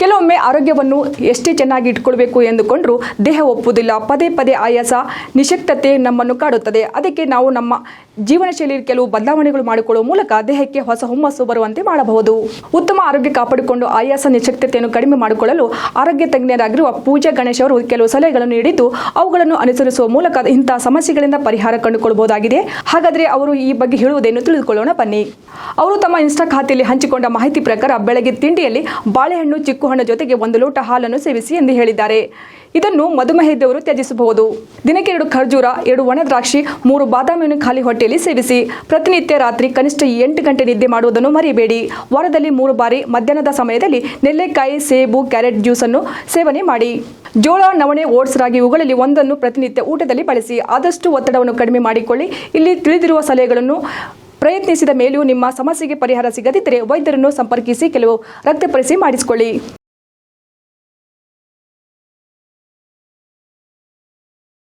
ಕೆಲವೊಮ್ಮೆ ಆರೋಗ್ಯವನ್ನು ಎಷ್ಟೇ ಚೆನ್ನಾಗಿ ಇಟ್ಕೊಳ್ಬೇಕು ಎಂದುಕೊಂಡ್ರು ದೇಹ ಒಪ್ಪುವುದಿಲ್ಲ. ಪದೇ ಪದೇ ಆಯಾಸ, ನಿಶಕ್ತತೆ ನಮ್ಮನ್ನು ಕಾಡುತ್ತದೆ. ಅದಕ್ಕೆ ನಾವು ನಮ್ಮ ಜೀವನ ಶೈಲಿಯಲ್ಲಿ ಕೆಲವು ಬದಲಾವಣೆಗಳು ಮಾಡಿಕೊಳ್ಳುವ ಮೂಲಕ ದೇಹಕ್ಕೆ ಹೊಸ ಹುಮ್ಮಸ್ಸು ಬರುವಂತೆ ಮಾಡಬಹುದು. ಉತ್ತಮ ಆರೋಗ್ಯ ಕಾಪಾಡಿಕೊಂಡು ಆಯಾಸ ನಿಶಕ್ತತೆಯನ್ನು ಕಡಿಮೆ ಮಾಡಿಕೊಳ್ಳಲು ಆರೋಗ್ಯ ತಜ್ಞರಾಗಿರುವ ಪೂಜಾ ಗಣೇಶ್ ಅವರು ಕೆಲವು ಸಲಹೆಗಳನ್ನು ನೀಡಿದ್ದು, ಅವುಗಳನ್ನು ಅನುಸರಿಸುವ ಮೂಲಕ ಇಂತಹ ಸಮಸ್ಯೆಗಳಿಂದ ಪರಿಹಾರ ಕಂಡುಕೊಳ್ಳಬಹುದಾಗಿದೆ. ಹಾಗಾದರೆ ಅವರು ಈ ಬಗ್ಗೆ ಹೇಳುವುದೇನು ತಿಳಿದುಕೊಳ್ಳೋಣ, ಬನ್ನಿ. ಅವರು ತಮ್ಮ ಇನ್ಸ್ಟಾ ಖಾತೆಯಲ್ಲಿ ಹಂಚಿಕೊಂಡ ಮಾಹಿತಿ ಪ್ರಕಾರ ಬೆಳಗ್ಗೆ ತಿಂಡಿಯಲ್ಲಿ ಬಾಳೆಹಣ್ಣು ಚಿಕ್ಕು ಹಣ್ಣು ಜೊತೆಗೆ ಒಂದು ಲೋಟ ಹಾಲನ್ನು ಸೇವಿಸಿ ಎಂದು ಹೇಳಿದ್ದಾರೆ. ಇದನ್ನು ಮಧುಮೇಹದವರು ತ್ಯಜಿಸಬಹುದು. ದಿನಕ್ಕೆ ಎರಡು ಖರ್ಜೂರ, ಎರಡು ಒಣ ದ್ರಾಕ್ಷಿ, ಮೂರು ಬಾದಾಮಿಯನ್ನು ಖಾಲಿ ಹೊಟ್ಟೆಯಲ್ಲಿ ಸೇವಿಸಿ ಪ್ರತಿನಿತ್ಯ ರಾತ್ರಿ ಕನಿಷ್ಠ ಎಂಟು ಗಂಟೆ ನಿದ್ದೆ ಮಾಡುವುದನ್ನು ಮರೆಯಬೇಡಿ ವಾರದಲ್ಲಿ ಮೂರು ಬಾರಿ ಮಧ್ಯಾಹ್ನದ ಸಮಯದಲ್ಲಿ ನೆಲ್ಲೆಕಾಯಿ, ಸೇಬು, ಕ್ಯಾರೆಟ್ ಜ್ಯೂಸ್ ಅನ್ನು ಸೇವನೆ ಮಾಡಿ. ಜೋಳ, ನವಣೆ, ಓಟ್ಸ್ ರಾಗಿ ಇವುಗಳಲ್ಲಿ ಒಂದನ್ನು ಪ್ರತಿನಿತ್ಯ ಊಟದಲ್ಲಿ ಬಳಸಿ ಆದಷ್ಟು ಒತ್ತಡವನ್ನು ಕಡಿಮೆ ಮಾಡಿಕೊಳ್ಳಿ. ಇಲ್ಲಿ ತಿಳಿದಿರುವ ಸಲಹೆಗಳನ್ನು ಪ್ರಯತ್ನಿಸಿದ ಮೇಲೂ ನಿಮ್ಮ ಸಮಸ್ಯೆಗೆ ಪರಿಹಾರ ಸಿಗದಿದ್ದರೆ ವೈದ್ಯರನ್ನು ಸಂಪರ್ಕಿಸಿ, ಕೆಲವು ರಕ್ತ ಪರೀಕ್ಷೆ ಮಾಡಿಸಿಕೊಳ್ಳಿ.